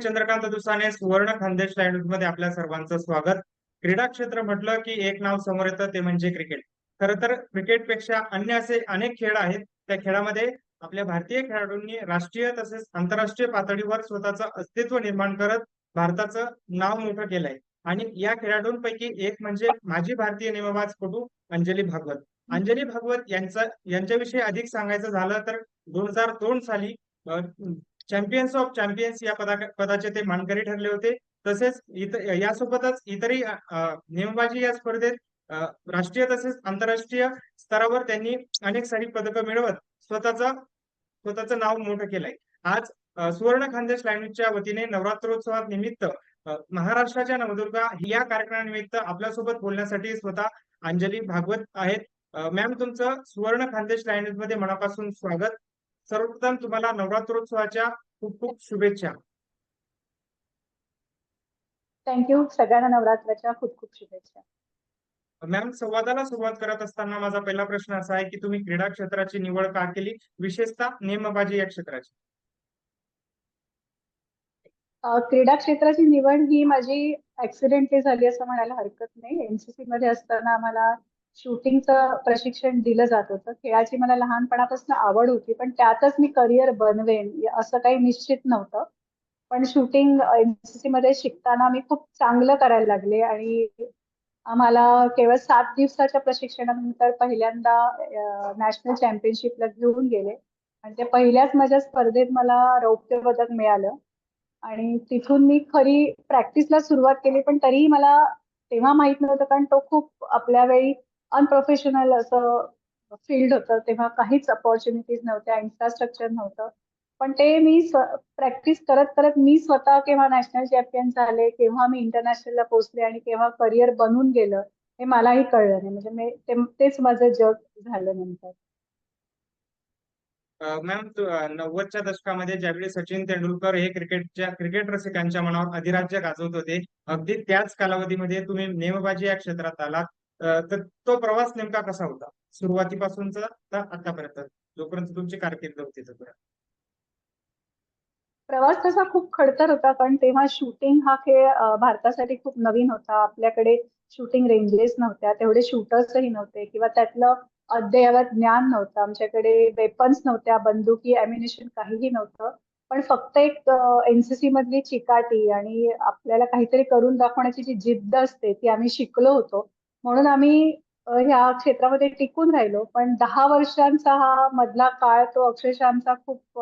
मी चंद्रकांत दुसाने सुवर्ण खानदेश लाईव्हमध्ये आपल्या सर्वांचं स्वागत. क्रीडा क्षेत्र म्हटलं की एक नाव समोर येतं ते म्हणजे क्रिकेट खर तर क्रिकेटपेक्षा अन्य असे अनेक खेळ आहेत त्या खेळामध्ये आपल्या भारतीय खेळाडूंनी राष्ट्रीय तसेच आंतरराष्ट्रीय पातळीवर स्वतःचं अस्तित्व निर्माण करत भारताचं नाव मोठं केलंय. आणि या खेळाडूंपैकी एक म्हणजे माजी भारतीय नेमबाजपटू अंजली भागवत. अंजली भागवत यांचा यांच्याविषयी अधिक सांगायचं झालं तर दोन हजार दोन साली चॅम्पियन्स ऑफ चॅम्पियन्स या पदा पदाचे ते मानकरी ठरले होते. तसेच इतर यासोबतच इतरही नेमबाजी या स्पर्धेत राष्ट्रीय तसेच आंतरराष्ट्रीय स्तरावर त्यांनी अनेक सारी पदकं मिळवत स्वतःचा स्वतःचं नाव मोठं केलंय. आज सुवर्ण खानदेश लाईव्हच्या वतीने नवरात्रोत्सवात निमित्त महाराष्ट्राच्या नवदुर्गा या कार्यक्रमानिमित्त आपल्यासोबत बोलण्यासाठी स्वतः अंजली भागवत आहेत. मॅम तुमचं सुवर्ण खानदेश लाईव्हमध्ये मनापासून स्वागत. सर्वप्रथम तुम्हाला नवरात्रोत्सवाच्या खूप खूप शुभेच्छा थँक्यू सगळ्यांना नवरात्राच्या खूप खूप शुभेच्छा. मॅम संवादाला सुरुवात करत असताना माझा पहिला प्रश्न असा आहे की तुम्ही क्रीडा क्षेत्राची निवड का केली? विशेषतः नेमबाजी या क्षेत्राची. क्रीडा क्षेत्राची निवड ही माझी ऍक्सिडेंटली झाली असं म्हणायला हरकत नाही. एनसीसी मध्ये असताना आम्हाला शूटिंगचं प्रशिक्षण दिलं जात होतं. खेळाची मला लहानपणापासून आवड होती पण त्यातच मी करिअर बनवेन असं काही निश्चित नव्हतं. पण शूटिंग एनसीसी मध्ये शिकताना मी खूप चांगलं करायला लागले आणि आम्हाला केवळ सात दिवसाच्या प्रशिक्षणानंतर पहिल्यांदा नॅशनल चॅम्पियनशिपला घेऊन गेले. आणि ते पहिल्याच माझ्या स्पर्धेत मला रौप्य पदक मिळालं. आणि तिथून मी खरी प्रॅक्टिसला सुरुवात केली पण तरीही मला तेव्हा माहीत नव्हतं कारण तो खूप आपल्या वेळी अनप्रोफेशनल असं फील्ड होतं तेव्हा काहीच अपॉर्च्युनिटीज नव्हत्या इन्फ्रास्ट्रक्चर नव्हतं. पण ते मी प्रॅक्टिस करत करत मी स्वतः केव्हा नॅशनल चॅम्पियन झाले केव्हा मी इंटरनॅशनलला पोहोचले आणि केव्हा करिअर बनून गेलं हे मलाही कळलं नाही. म्हणजे मी ते- तेच माझं जग झालं नंतर. मॅम नव्वदच्या दशकामध्ये ज्यावेळी सचिन तेंडुलकर हे क्रिकेटच्या क्रिकेट रसिकांच्या मनावर अधिराज्य गाजवत होते अगदी त्याच कालावधीमध्ये तुम्ही नेमबाजी या क्षेत्रात आलात. तर तो प्रवास नेमका कसा होता? सुरुवातीपासूनचा तर आतापर्यंत? जोपर्यंत तुमची कारकीर्द होती तोपर्यंत? प्रवास तसा खूप खडतर होता कारण तेव्हा शूटिंग हा खेळ भारतासाठी खूप नवीन होता. आपल्याकडे शूटिंग रेंजेस नव्हत्या तेवढे शूटर्सही नव्हते किंवा त्यातलं अद्ययावत ज्ञान नव्हतं. आमच्याकडे वेपन्स नव्हत्या बंदुकी अम्युनिशन काहीही नव्हतं. पण फक्त एक एनसीसी मधली चिकाटी आणि आपल्याला काहीतरी करून दाखवण्याची जी जिद्द असते ती आम्ही शिकलो होतो. म्हणून आम्ही ह्या क्षेत्रामध्ये टिकून राहिलो. पण दहा वर्षांचा हा मधला काळ तो अक्षरशः आमचा खूप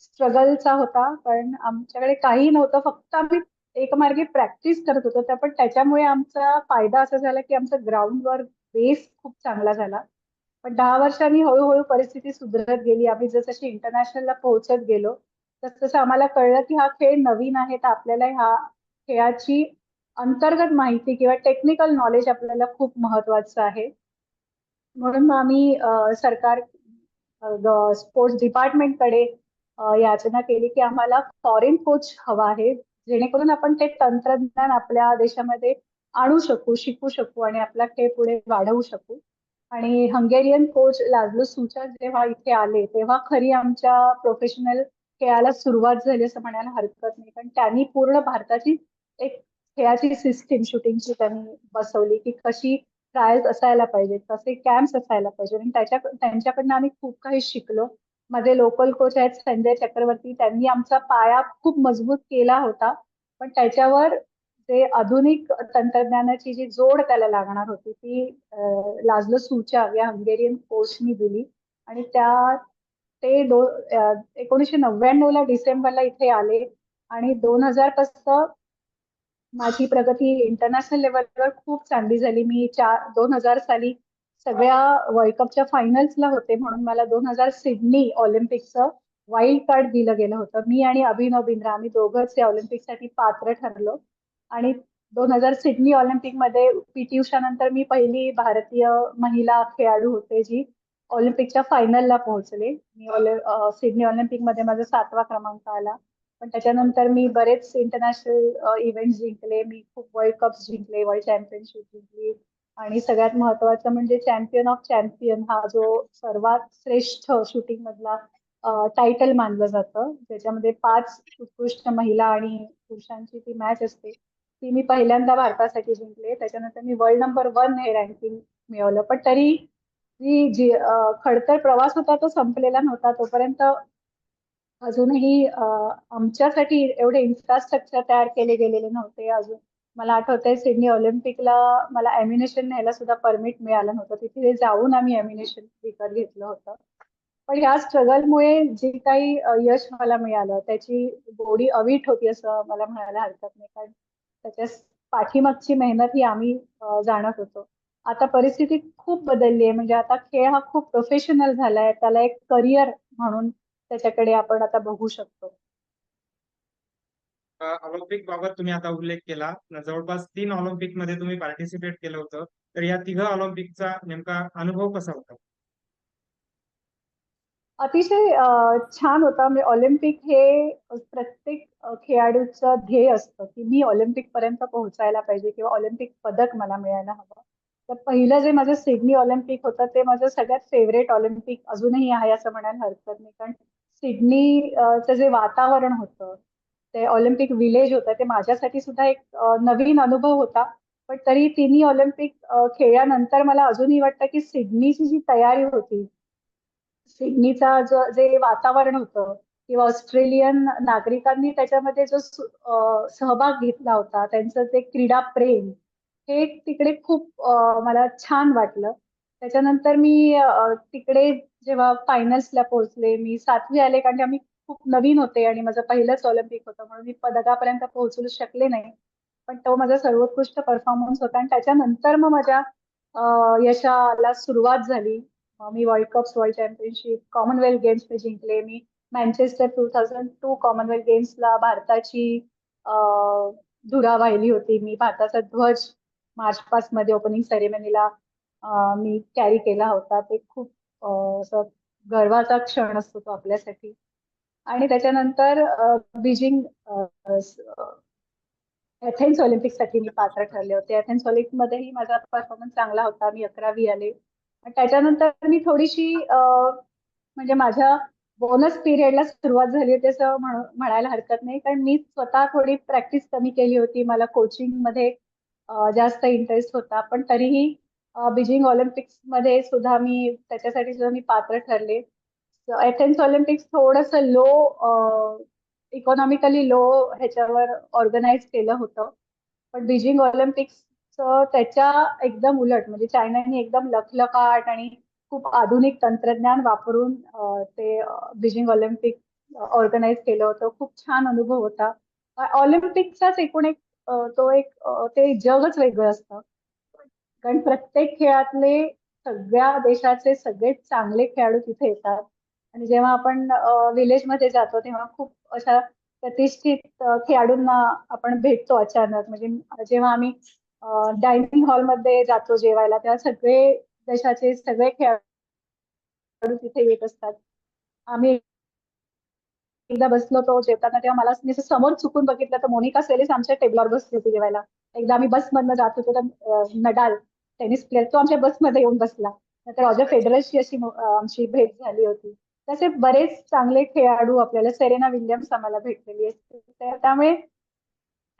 स्ट्रगलचा होता. कारण आमच्याकडे काही नव्हतं. फक्त आम्ही एकमार्गी प्रॅक्टिस करत होतो. त्या पण त्याच्यामुळे आमचा फायदा असा झाला की आमचा ग्राउंडवर बेस खूप चांगला झाला. पण दहा वर्षांनी हळूहळू परिस्थिती सुधारत गेली. आम्ही जसं इंटरनॅशनलला पोहोचत गेलो तस तसं आम्हाला कळलं की हा खेळ नवीन आहे. तर आपल्याला ह्या खेळाची अंतर्गत माहिती किंवा टेक्निकल नॉलेज आपल्याला खूप महत्वाचं आहे. म्हणून मग आम्ही सरकार स्पोर्ट्स डिपार्टमेंटकडे याचना केली की आम्हाला फॉरेन कोच हवा आहे. जेणेकरून आपण ते तंत्रज्ञान आपल्या देशामध्ये आणू शकू शिकू शकू आणि आपला खेळ पुढे वाढवू शकू. आणि हंगेरियन कोच लाजलो सुचा जेव्हा इथे आले तेव्हा खरी आमच्या प्रोफेशनल खेळाला सुरुवात झाली असं म्हणायला हरकत नाही. कारण त्यांनी पूर्ण भारताची एक खेळाची सिस्टीम शूटिंगची त्यांनी बसवली की कशी ट्रायल्स असायला पाहिजेत कसे कॅम्प्स असायला पाहिजे आणि त्याच्या त्यांच्याकडनं आम्ही खूप काही शिकलो. मध्ये लोकल कोच आहेत संजय चक्रवर्ती त्यांनी आमचा पाया खूप मजबूत केला होता. पण त्याच्यावर जे आधुनिक तंत्रज्ञानाची जी जोड त्याला लागणार होती ती लाजलो सुचा या हंगेरियन कोचनी दिली. आणि त्या ते दो एकोणीसशे नव्याण्णव ला डिसेंबरला इथे आले. आणि दोन हजारपासून माझी प्रगती इंटरनॅशनल लेवलवर खूप चांगली झाली. मी चार दोन हजार साली सगळ्या वर्ल्ड कपच्या फायनल्सला होते म्हणून मला दोन हजार सिडनी ऑलिम्पिकचं वाईल्ड कार्ड दिलं गेलं होतं. मी आणि अभिनव बिंद्रा आम्ही दोघंच या ऑलिम्पिकसाठी पात्र ठरलो. आणि दोन हजार सिडनी ऑलिम्पिकमध्ये पीटी उषानंतर मी पहिली भारतीय महिला खेळाडू होते जी ऑलिम्पिकच्या फायनलला पोहोचले. मी ऑलि- सिडनी ऑलिम्पिकमध्ये माझा सातवा क्रमांक आला. पण त्याच्यानंतर मी बरेच इंटरनॅशनल इव्हेंट जिंकले. मी खूप वर्ल्ड कप जिंकले वर्ल्ड चॅम्पियनशिप जिंकली. आणि सगळ्यात महत्वाचं म्हणजे चॅम्पियन ऑफ चॅम्पियन हा जो सर्वात श्रेष्ठ शूटिंग मधला टायटल मानलं जातं. ज्याच्यामध्ये पाच उत्कृष्ट महिला आणि पुरुषांची ती मॅच असते. ती मी पहिल्यांदा भारतासाठी जिंकले. त्याच्यानंतर मी वर्ल्ड नंबर वन हे रँकिंग मिळवलं. पण तरी जी खडतर प्रवास होता तो संपलेला नव्हता. तोपर्यंत अजूनही आमच्यासाठी एवढे इन्फ्रास्ट्रक्चर तयार केले गेलेले नव्हते अजून. मला आठवतंय सिडनी ऑलिम्पिकला मला ॲम्युनेशन न्यायला सुद्धा परमिट मिळालं नव्हतं. तिथे जाऊन आम्ही ॲम्युनेशन विकत घेतलं होतं. पण या स्ट्रगलमुळे जे काही यश मला मिळालं त्याची बॉडी अवीट होती असं मला म्हणायला हरकत नाही. कारण त्याच्या पाठीमागची मेहनत ही आम्ही जाणत होतो. आता परिस्थिती खूप बदलली आहे. म्हणजे आता खेळ हा खूप प्रोफेशनल झालाय. त्याला एक करिअर म्हणून त्याच्याकडे आपण आता बघू शकतो. ऑलिम्पिक बाबत तुम्ही आता उल्लेख केला. न जवळपास तीन ऑलिम्पिकमध्ये तुम्ही पार्टिसिपेट केलं होतं. तर या तिघ ऑलिम्पिकचा नेमका अनुभव कसा होता? अतिशय छान होता. म्हणजे ऑलिम्पिक हे प्रत्येक खेळाडूचं ध्येय असतं की मी ऑलिम्पिक पर्यंत पोहोचायला पाहिजे किंवा ऑलिम्पिक पदक मला मिळायला हवं. तर पहिलं जे माझं सिडनी ऑलिम्पिक होतं ते माझं सगळ्यात फेवरेट ऑलिम्पिक अजूनही आहे असं म्हणायला हरकत नाही. कारण सिडनी चं जे वातावरण होतं ते ऑलिम्पिक विलेज होतं ते माझ्यासाठी सुद्धा एक नवीन अनुभव होता. पण तरी तिन्ही ऑलिम्पिक खेळल्यानंतर मला अजूनही वाटतं की सिडनीची जी तयारी होती सिडनीचा जो जे वातावरण होतं किंवा ऑस्ट्रेलियन नागरिकांनी त्याच्यामध्ये जो सहभाग घेतला होता त्यांचं ते क्रीडा प्रेम हे तिकडे खूप मला छान वाटलं. त्याच्यानंतर मी तिकडे जेव्हा फायनल्सला पोहोचले मी सातवी आले कारण की आम्ही खूप नवीन होते आणि माझं पहिलंच ऑलिम्पिक होतं म्हणून मी पदकापर्यंत पोहोचू शकले नाही. पण तो माझा सर्वोत्कृष्ट परफॉर्मन्स होता आणि त्याच्यानंतर मग माझ्या यशाला सुरुवात झाली. मी world cups world championship Commonwealth games मी जिंकले. मी Manchester two thousand two Commonwealth गेम्सला भारताची धुरा वाहिली होती. मी भारताचा ध्वज मार्च पासमध्ये ओपनिंग सेरेमनीला मी कॅरी केला होता. ते खूप असं गर्वाचा क्षण असतो तो आपल्यासाठी. आणि त्याच्यानंतर बीजिंग एथेन्स ऑलिम्पिक एथेन्स ऑलिम्पिकसाठी मी पात्र ठरले होते. एथेन्स ऑलिम्पिकमध्येही माझा परफॉर्मन्स चांगला होता. मी अकरावी आले. त्याच्यानंतर मी थोडीशी म्हणजे माझ्या बोनस पिरियडला सुरुवात झाली होती असं म्हणायला हरकत नाही. कारण मी स्वतः थोडी प्रॅक्टिस कमी केली होती. मला कोचिंगमध्ये जास्त इंटरेस्ट होता. पण तरीही बीजिंग ऑलिम्पिक्समध्ये सुद्धा मी त्याच्यासाठी सुद्धा मी पात्र ठरले. एथेन्स ऑलिम्पिक्स थोडस लो इकॉनॉमिकली लो ह्याच्यावर ऑर्गनाईज केलं होतं. पण बीजिंग ऑलिम्पिक्स त्याच्या एकदम उलट म्हणजे चायनाने एकदम लखलखाट आणि खूप आधुनिक तंत्रज्ञान वापरून ते बीजिंग ऑलिम्पिक ऑर्गनाईज केलं होतं. खूप छान अनुभव होता. ऑलिम्पिकचाच एकूण एक तो एक ते जगच वेगळं असतं. कारण प्रत्येक खेळातले सगळ्या देशाचे सगळे चांगले खेळाडू तिथे येतात. आणि जेव्हा आपण विलेजमध्ये जातो तेव्हा खूप अशा प्रतिष्ठित खेळाडूंना आपण भेटतो अचानक. म्हणजे जेव्हा आम्ही डायनिंग हॉलमध्ये जातो जेवायला तेव्हा सगळे देशाचे सगळे खेळाडू तिथे येत असतात. आम्ही एकदा बसलो तो जेवताना तेव्हा मला मी समोर चुकून बघितलं तर मोनिका सेलिस आमच्या टेबलावर बसली होती जेवायला. एकदा आम्ही बस मधनं जात होतो तर नडाल टेनिस प्लेअर तो आमच्या बसमध्ये येऊन बसला. नंतर रॉजर फेडररशी अशी आमची भेट झाली होती. तसे बरेच चांगले खेळाडू आपल्याला सेरेना विल्यम्स आम्हाला भेटलेली असते त्यामुळे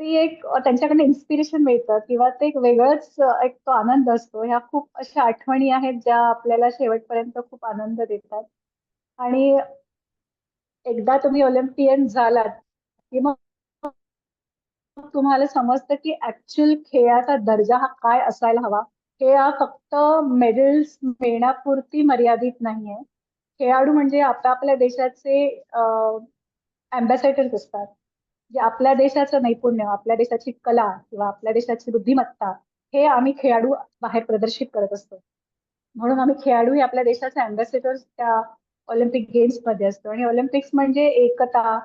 ती एक त्यांच्याकडे त्यांच्याकडनं इन्स्पिरेशन मिळतं किंवा ते एक वेगळंच एक तो आनंद असतो. ह्या खूप अशा आठवणी आहेत ज्या आपल्याला शेवटपर्यंत खूप आनंद देतात. आणि एकदा तुम्ही ऑलिम्पियन झालात की मग तुम्हाला समजतं की ऍक्च्युअल खेळाचा दर्जा हा काय असायला हवा? खेळ हा फक्त मेडल्स मिळण्यापुरती मर्यादित नाहीये. खेळाडू म्हणजे आपल्या देशाचे अँबॅसेडर्स असतात. जे आपल्या देशाचं नैपुण्य आपल्या देशाची कला किंवा आपल्या देशाची बुद्धिमत्ता हे आम्ही खेळाडू बाहेर प्रदर्शित करत असतो. म्हणून आम्ही खेळाडू हे आपल्या देशाचे अँबॅसेडर्स त्या ऑलिम्पिक गेम्समध्ये असतो. आणि ऑलिम्पिक्स म्हणजे एकता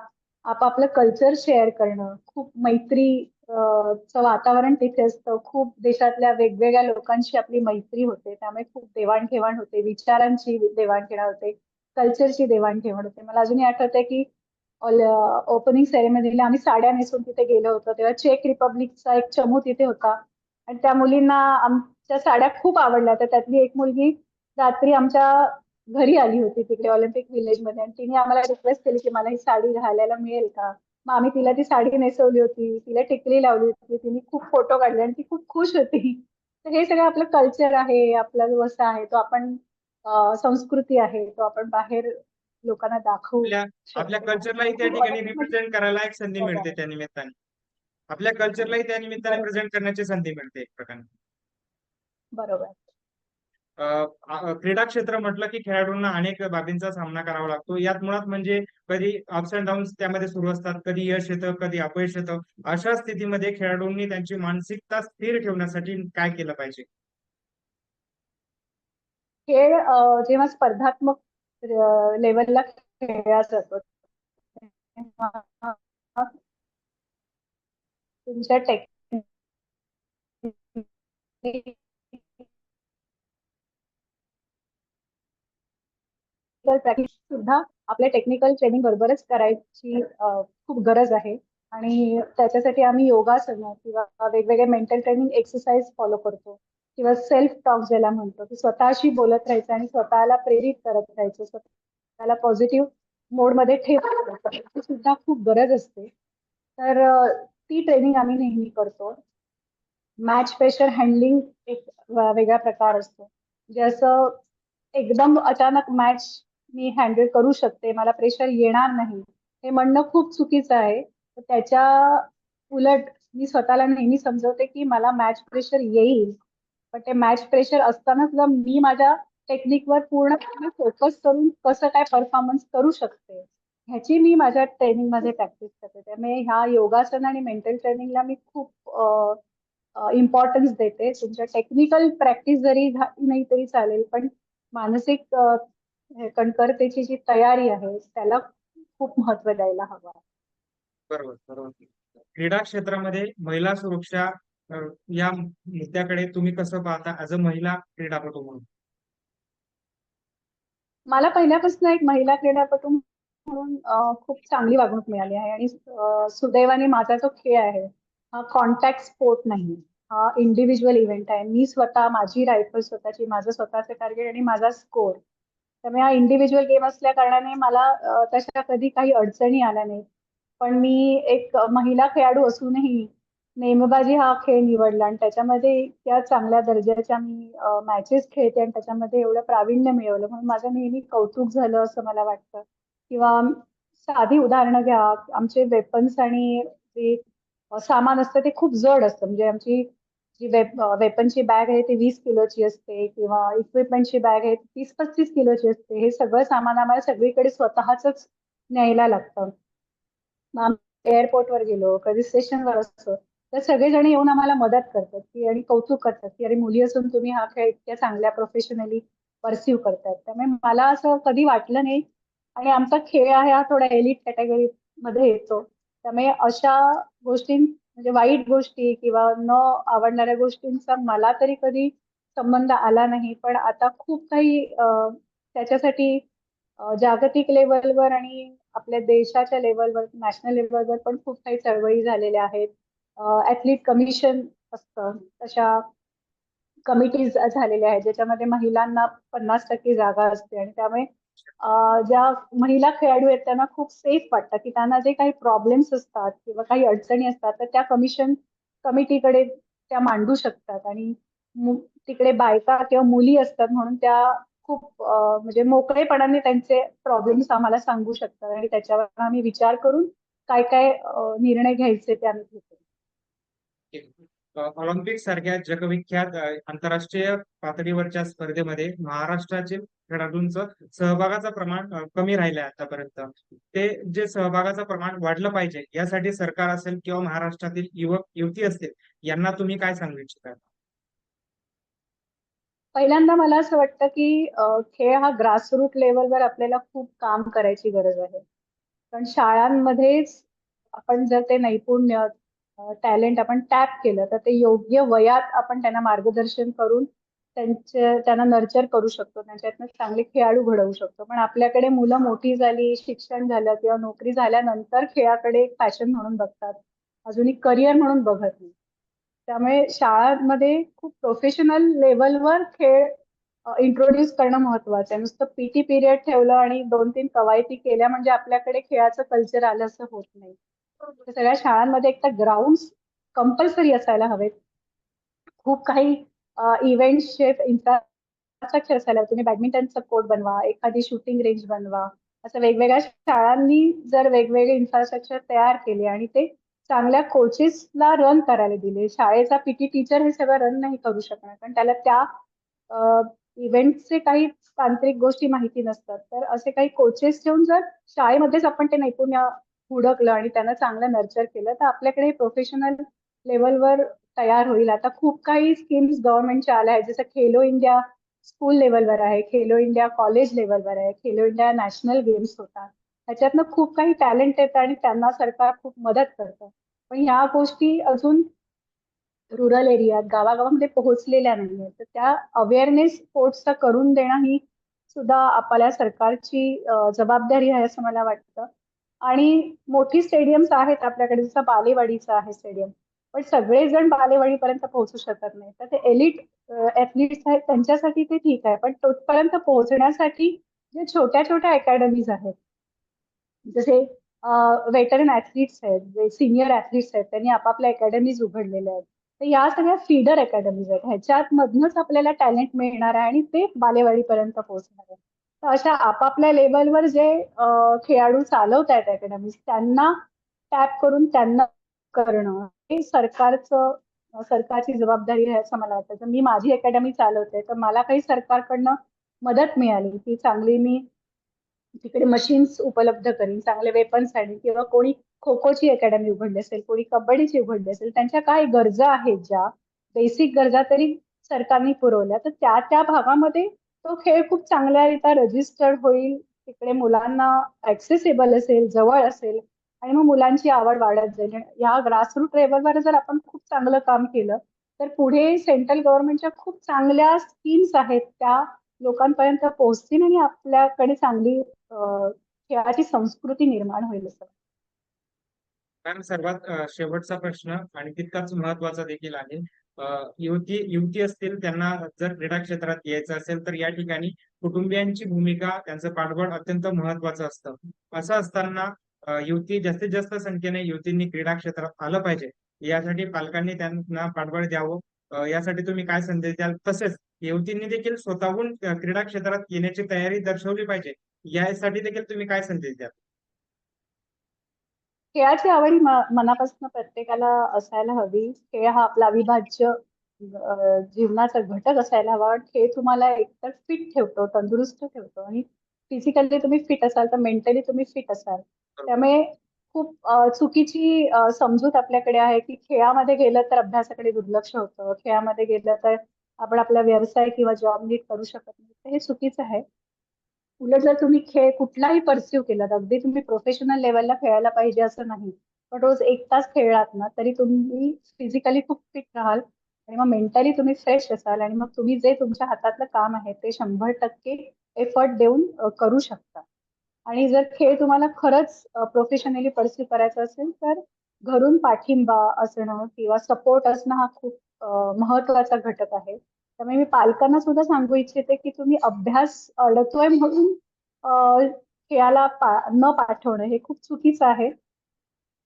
आपापलं कल्चर शेअर करणं खूप मैत्री चं वातावरण तिथे असतं. खूप देशातल्या वेगवेगळ्या लोकांशी आपली मैत्री होते. त्यामुळे खूप देवाणघेवाण होते. विचारांची देवाणघेवाण होते. कल्चरची देवाणघेवाण होते. मला अजूनही आठवतंय की ओपनिंग सेरेमनीला आम्ही साड्या नेसून तिथे गेलो होतो. तेव्हा चेक रिपब्लिकचा एक चमू तिथे होता. आणि त्या मुलींना आमच्या साड्या खूप आवडल्या. तर त्यातली एक मुलगी रात्री आमच्या घरी आली होती तिकडे ऑलिम्पिक विलेजमध्ये. आणि तिने आम्हाला रिक्वेस्ट केली की मला ही साडी घालायला मिळेल का? मग आम्ही तिला ती साडी नेसवली होती तिला टिकली लावली होती तिने खूप फोटो काढले आणि ती खूप खुश होती. तर हे सगळं आपलं कल्चर आहे आपला जो वसा आहे तो आपण संस्कृती आहे तो आपण बाहेर लोकांना दाखवू आपल्या. कल्चरलाही त्या ठिकाणी रिप्रेझेंट करायला एक संधी मिळते त्या निमित्ताने. आपल्या कल्चरलाही त्या निमित्ताने प्रेझेंट करण्याची संधी मिळते एक प्रकारे. बरोबर. क्रीडा क्षेत्र म्हटलं की खेळाडूंना अनेक बाबींचा सामना करावा लागतो. यात मुळात म्हणजे कधी अप्स अँड डाऊन त्यामध्ये सुरू असतात कधी यश येतं कधी अपयश येतं. अशा स्थितीमध्ये खेळाडूंनी त्यांची मानसिकता स्थिर ठेवण्यासाठी काय केलं पाहिजे? खेळ जेव्हा स्पर्धात्मक लेवलला खेळला जातो तुमच्या टेक्निक प्रॅक्टिस सुद्धा आपल्या टेक्निकल ट्रेनिंग बरोबरच करायची खूप गरज आहे. आणि त्याच्यासाठी आम्ही योगासनं किंवा वेगवेगळे मेंटल ट्रेनिंग एक्सरसाइज फॉलो करतो. किंवा सेल्फ टॉक ज्याला म्हणतो की स्वतःशी बोलत राहायचं आणि स्वतःला प्रेरित करत राहायचं. स्वतःला पॉझिटिव्ह मोडमध्ये ठेवत सुद्धा खूप गरज असते. तर ती ट्रेनिंग आम्ही नेहमी करतो. मॅच प्रेशर हँडलिंग एक वेगळा प्रकार असतो. जे असं एकदम अचानक मॅच मी हँडल करू शकते मला प्रेशर येणार नाही. हे म्हणणं खूप चुकीचं आहे. तर त्याच्या उलट मी स्वतःला नेहमी समजवते की मला मॅच प्रेशर येईल. पण ते मॅच प्रेशर असताना सुद्धा मी माझ्या टेक्निकवर पूर्णपणे फोकस करून कसं काय परफॉर्मन्स करू शकते ह्याची मी माझ्या ट्रेनिंगमध्ये प्रॅक्टिस करते. त्यामुळे ह्या योगासन आणि मेंटल ट्रेनिंगला मी खूप इम्पॉर्टन्स देते. तुमच्या टेक्निकल प्रॅक्टिस जरी झाली नाही तरी चालेल पण मानसिक अ, कणखरतेची जी तयारी आहे त्याला खूप महत्त्व द्यायला हवं. बरोबर बरोबर. क्रीडा क्षेत्रामध्ये महिला सुरक्षा या मुद्द्याकडे तुम्ही कसं पाहता ऍज अ महिला क्रीडापटू म्हणून? मला पहिल्यापासून एक महिला क्रीडापटू म्हणून खूप चांगली वागणूक मिळाली आहे आणि सुदैवाने माझा जो खेळ आहे हा कॉन्टॅक्ट स्पोर्ट नाही. हा इंडिव्हिज्युअल इव्हेंट आहे. मी स्वतः माझी रायफल स्वतःची माझं स्वतःचं टार्गेट आणि माझा स्कोर त्यामुळे हा इंडिव्हिज्युअल गेम असल्या कारणाने मला तशा कधी काही अडचणी आल्या नाहीत. पण मी एक महिला खेळाडू असूनही नेमबाजी हा खेळ निवडला आणि त्याच्यामध्ये इतक्या चांगल्या दर्जाच्या मी मॅचेस खेळते आणि त्याच्यामध्ये एवढं प्रावीण्य मिळवलं. म्हणून माझं नेहमी कौतुक झालं असं मला वाटतं. किंवा साधी उदाहरणं घ्या. आमचे वेपन्स आणि जे सामान असतं ते खूप जड असतं. म्हणजे आमची जी वेप वेपनची बॅग आहे ती वीस किलोची असते किंवा इक्विपमेंटची बॅग आहे तीस पस्तीस किलोची असते. हे सगळं सामान आम्हाला सगळीकडे स्वतःच न्यायला लागतं. एअरपोर्टवर गेलो कधी स्टेशनवर असतो तर सगळेजण येऊन आम्हाला मदत करतात की आणि कौतुक करतात की अरे मुली असून तुम्ही हा खेळ इतक्या चांगल्या प्रोफेशनली परसिव्ह करतात त्यामुळे मला असं कधी वाटलं नाही. आणि आमचा खेळ आहे हा थोडा एलिट कॅटेगरी मध्ये येतो. त्यामुळे अशा गोष्टी म्हणजे वाईट गोष्टी किंवा न आवडणाऱ्या गोष्टींचा मला तरी कधी संबंध आला नाही. पण आता खूप काही त्याच्यासाठी जागतिक लेवलवर आणि आपल्या देशाच्या लेवलवर नॅशनल लेवलवर पण खूप काही चळवळी झालेल्या आहेत. ऍथलीट कमिशन असतं. तशा कमिटीज झालेल्या आहेत ज्याच्यामध्ये महिलांना पन्नास टक्के जागा असते आणि त्यामुळे ज्या महिला खेळाडू आहेत त्यांना खूप सेफ वाटतं की त्यांना जे काही प्रॉब्लेम्स असतात किंवा काही अडचणी असतात तर त्या कमिशन कमिटीकडे त्या मांडू शकतात. आणि तिकडे बायका किंवा मुली असतात म्हणून त्या खूप म्हणजे मोकळेपणाने त्यांचे प्रॉब्लेम्स आम्हाला सांगू शकतात. आणि त्याच्यावर आम्ही विचार करून काय काय निर्णय घ्यायचे ते आम्ही घेतो. ऑलिम्पिक सारख्या जगविख्यात आंतरराष्ट्रीय पातळीवरच्या स्पर्धेमध्ये महाराष्ट्राचे खेळाडूंचं सहभागाचं प्रमाण कमी राहिलं आहे आतापर्यंत. ते जे सहभागाचं प्रमाण वाढलं पाहिजे यासाठी सरकार असेल किंवा महाराष्ट्रातील युवक युवती असतील यांना तुम्ही काय सांगू इच्छिता? पहिल्यांदा मला असं वाटतं की खेळ हा ग्रासरूट लेवलवर आपल्याला खूप काम करायची गरज आहे. पण शाळांमध्येच आपण जर ते नैपुण्य टॅलेंट आपण टॅप केलं तर ते योग्य वयात आपण त्यांना मार्गदर्शन करून त्यांचे त्यांना नर्चर करू शकतो. त्यांच्यातनं चांगले खेळाडू घडवू शकतो. पण आपल्याकडे मुलं मोठी झाली शिक्षण झालं किंवा नोकरी झाल्यानंतर खेळाकडे एक पॅशन म्हणून बघतात. अजूनही करिअर म्हणून बघत नाही. त्यामुळे शाळांमध्ये खूप प्रोफेशनल लेवलवर खेळ इंट्रोड्यूस करणं महत्वाचं आहे. नुसतं पीटी पिरियड ठेवलं आणि दोन तीन कवायती केल्या म्हणजे आपल्याकडे खेळाचं कल्चर आलं असं होत नाही. म्हणजे सगळ्या शाळांमध्ये एक तर ग्राउंड कंपल्सरी असायला हवेत. खूप काही इव्हेंट्सचे इन्फ्रास्ट्रक्चर असायला तुम्ही बॅडमिंटनचा कोर्ट बनवा एखादी शूटिंग रेंज बनवा असं वेगवेगळ्या शाळांनी जर वेगवेगळे इन्फ्रास्ट्रक्चर तयार केले आणि ते चांगल्या कोचेसला रन करायला दिले. शाळेचा पीटी टीचर हे सगळं रन नाही करू शकणार कारण त्याला त्या इव्हेंटचे काही तांत्रिक गोष्टी माहिती नसतात. तर असे काही कोचेस ठेवून जर शाळेमध्येच आपण ते नैपुण्य हुडकलं आणि त्यांना चांगलं नर्चर केलं तर आपल्याकडे प्रोफेशनल लेवलवर तयार होईल. आता खूप काही स्कीम्स गव्हर्नमेंटच्या आल्या आहेत. जसं खेलो इंडिया स्कूल लेवलवर आहे खेलो इंडिया कॉलेज लेवलवर आहे खेलो इंडिया नॅशनल गेम्स होतात. त्याच्यातनं खूप काही टॅलेंट येतं आणि त्यांना सरकार खूप मदत करतं. पण ह्या गोष्टी अजून रुरल एरियात गावागावामध्ये पोहोचलेल्या नाहीये तर त्या अवेअरनेस स्पोर्ट्सचा करून देणं ही सुद्धा आपल्या सरकारची जबाबदारी आहे असं मला वाटतं. आणि मोठी स्टेडियम्स आहेत आपल्याकडे जसं बालेवाडीचं आहे स्टेडियम. पण सगळेजण बालेवाडीपर्यंत पोहोचू शकत नाही. तर ते एलिट ऍथलीट्स आहेत त्यांच्यासाठी ते ठीक आहे. पण तोपर्यंत पोहोचण्यासाठी जे छोट्या छोट्या अकॅडमीज आहेत जसे वेटरन ऍथलीट्स आहेत जे सिनियर ऍथलीट्स आहेत त्यांनी आपापल्या अकॅडमीज उघडलेल्या आहेत. तर या सगळ्या फीडर अकॅडमीज आहेत. ह्याच्यात मधनच आपल्याला टॅलेंट मिळणार आहे आणि ते बालेवाडीपर्यंत पोहोचणार आहे अशा आपापल्या लेवलवर जे खेळाडू चालवत आहेत अकॅडमी त्यांना टॅप करून त्यांना करणं हे सरकारचं सरकारची जबाबदारी आहे असं मला वाटतं. तर मी माझी अकॅडमी चालवते तर मला काही सरकारकडनं मदत मिळाली की चांगली मी तिकडे मशीन्स उपलब्ध करीन चांगले वेपन्स आणीन किंवा कोणी खो खोची अकॅडमी उघडली असेल कोणी कबड्डीची उघडली असेल त्यांच्या काय गरजा आहेत ज्या बेसिक गरजा तरी सरकारने पुरवल्या तर त्या त्या भागामध्ये तो खेळ खूप चांगल्यारीत्या रजिस्टर्ड होईल. तिकडे मुलांना ऍक्सेसिबल असेल जवळ असेल आणि मग मुलांची आवड वाढत जाईल. या ग्रासरूट लेवलवर जर आपण खूप चांगलं काम केलं तर पुढे सेंट्रल गव्हर्नमेंटच्या खूप चांगल्या स्कीम्स आहेत. त्या लोकांपर्यंत पोहोचतील आणि आपल्याकडे चांगली खेळाची संस्कृती निर्माण होईल असं. सर्वात शेवटचा प्रश्न आणि तितकाच महत्त्वाचा देखील आहे. युवती युवती असतील त्यांना जर क्रीडा क्षेत्रात यायचं असेल तर या ठिकाणी कुटुंबियांची भूमिका त्यांचं पाठबळ अत्यंत महत्वाचं असतं. असं असताना युवती जास्तीत जास्त संख्येने युवतींनी क्रीडा क्षेत्रात आलं पाहिजे. यासाठी पालकांनी त्यांना पाठबळ द्यावं. यासाठी तुम्ही काय संदेश द्याल? तसेच युवतींनी देखील स्वतःहून क्रीडा क्षेत्रात येण्याची तयारी दर्शवली पाहिजे. यासाठी देखील तुम्ही काय संदेश द्याल? खेळाची आवड ही मनापासून प्रत्येकाला असायला हवी. खेळ हा आपला अविभाज्य जीवनाचा घटक असायला हवा. खेळ तुम्हाला एकतर फिट ठेवतो तंदुरुस्त ठेवतो आणि फिजिकली तुम्ही फिट असाल तर मेंटली तुम्ही फिट असाल. त्यामुळे खूप चुकीची समजूत आपल्याकडे आहे की खेळामध्ये गेलं तर अभ्यासाकडे दुर्लक्ष होतं. खेळामध्ये गेलं तर आपण आपला व्यवसाय किंवा जॉब नीट करू शकत नाही. तर हे चुकीचं आहे. उलट जर तुम्ही खेळ कुठलाही परस्यू केलात अगदी तुम्ही प्रोफेशनल लेवलला खेळायला पाहिजे असं नाही. पण रोज एक तास खेळलात ना तरी तुम्ही फिजिकली खूप फिट राहाल आणि मग मेंटली तुम्ही फ्रेश असाल आणि मग तुम्ही जे तुमच्या हातातलं काम आहे ते शंभर टक्के एफर्ट देऊन करू शकता. आणि जर खेळ तुम्हाला खरंच प्रोफेशनली परस्यू करायचा असेल तर घरून पाठिंबा असणं किंवा सपोर्ट असणं हा खूप महत्त्वाचा घटक आहे. त्यामुळे मी पालकांना सुद्धा सांगू इच्छिते की तुम्ही अभ्यास अडतोय म्हणून खेळाला पा न पाठवणं हे खूप चुकीचं आहे.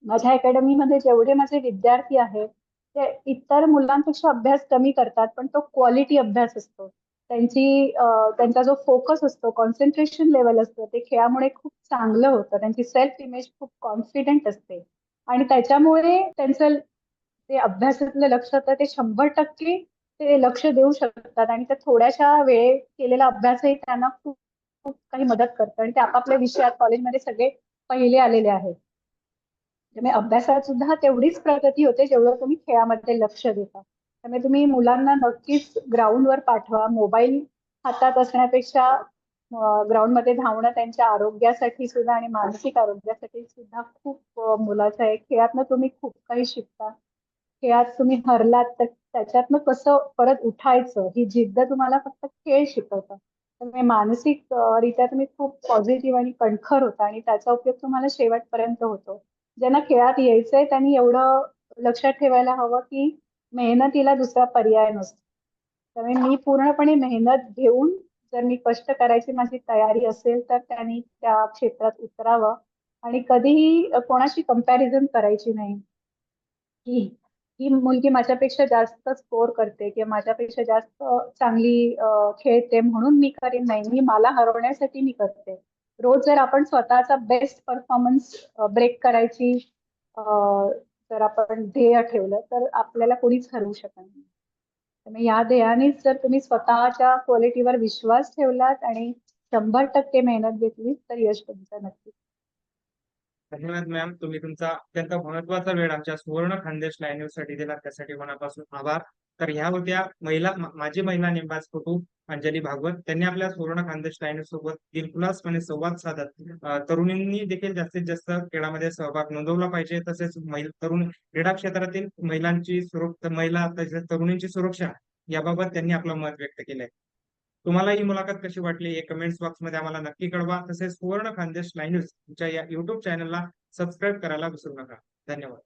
माझ्या अकॅडमीमध्ये जेवढे माझे विद्यार्थी आहेत ते इतर मुलांपेक्षा अभ्यास कमी करतात पण तो क्वालिटी अभ्यास असतो. त्यांची त्यांचा जो फोकस असतो कॉन्सन्ट्रेशन लेवल असतं ते खेळामुळे खूप चांगलं होतं. त्यांची सेल्फ इमेज खूप कॉन्फिडेंट असते. आणि त्याच्यामुळे त्यांचं ते अभ्यासातलं लक्ष तर ते शंभर टक्के ते लक्ष देऊ शकतात आणि त्या थोड्याशा वेळेत केलेला अभ्यासही त्यांना खूप खूप काही मदत करतं आणि ते आपापल्या विषयात कॉलेजमध्ये सगळे पहिले आलेले आहेत. त्यामुळे अभ्यासात सुद्धा तेवढीच प्रगती होते जेवढं तुम्ही खेळामध्ये लक्ष देता. त्यामुळे तुम्ही मुलांना नक्कीच ग्राउंडवर पाठवा. मोबाईल हातात असण्यापेक्षा ग्राउंडमध्ये धावणं त्यांच्या आरोग्यासाठी सुद्धा आणि मानसिक आरोग्यासाठी सुद्धा खूप मुलाचं आहे. खेळातनं तुम्ही खूप काही शिकता. खेळात तुम्ही हरलात तर त्याच्यातनं कसं परत उठायचं? ही जिद्द तुम्हाला फक्त खेळ शिकवतं. त्यामुळे मानसिक रित्या तुम्ही खूप पॉझिटिव्ह आणि कणखर होता आणि त्याचा उपयोग तुम्हाला शेवटपर्यंत होतो. ज्यांना खेळात यायचंय त्यांनी एवढं लक्षात ठेवायला हवं की मेहनतीला दुसरा पर्याय नसतो. त्यामुळे मी पूर्णपणे मेहनत घेऊन जर मी कष्ट करायची माझी तयारी असेल तर त्यांनी त्या क्षेत्रात उतरावं. आणि कधीही कोणाशी कंपॅरिझन करायची नाही. की ही मुलगी माझ्यापेक्षा जास्त स्कोर करते किंवा माझ्यापेक्षा जास्त चांगली खेळते म्हणून मी करीन नाही. मी मला हरवण्यासाठी मी करते. रोज जर आपण स्वतःचा बेस्ट परफॉर्मन्स ब्रेक करायची जर आपण ध्येय ठेवलं तर आपल्याला कोणीच हरवू शकत नाही. त्यामुळे या ध्येयानेच जर तुम्ही स्वतःच्या क्वालिटीवर विश्वास ठेवलात आणि शंभर टक्के मेहनत घेतली तर यश तुमचं नक्की धन्यवाद मॅम तुम्ही तुमचा अत्यंत महत्त्वाचा वेळ आमच्या सुवर्ण खानदेश लाईव्ह न्यूजसाठी दिला. त्यासाठी मनापासून आभार. तर ह्या होत्या महिला माझी माजी महिला नेमबाजपटू अंजली भागवत. त्यांनी आपल्या सुवर्ण खानदेश लाईव्ह न्यूज सोबत दिलखुलासपणे संवाद साधत. तरुणींनी देखील जास्तीत जास्त खेळामध्ये सहभाग नोंदवला पाहिजे. तसेच महिला तरुण क्रीडा क्षेत्रातील महिलांची सुरक्षा महिला तसेच तरुणींची सुरक्षा याबाबत त्यांनी आपलं मत व्यक्त केलंय. तुम्हाला ही मुलाखत कशी वाटली? हे कमेंट्स बॉक्समध्ये आम्हाला नक्की कळवा. तसेच सुवर्ण खानदेश लाईव्ह तुमच्या या युट्यूब चॅनलला सबस्क्राईब करायला विसरू नका. धन्यवाद.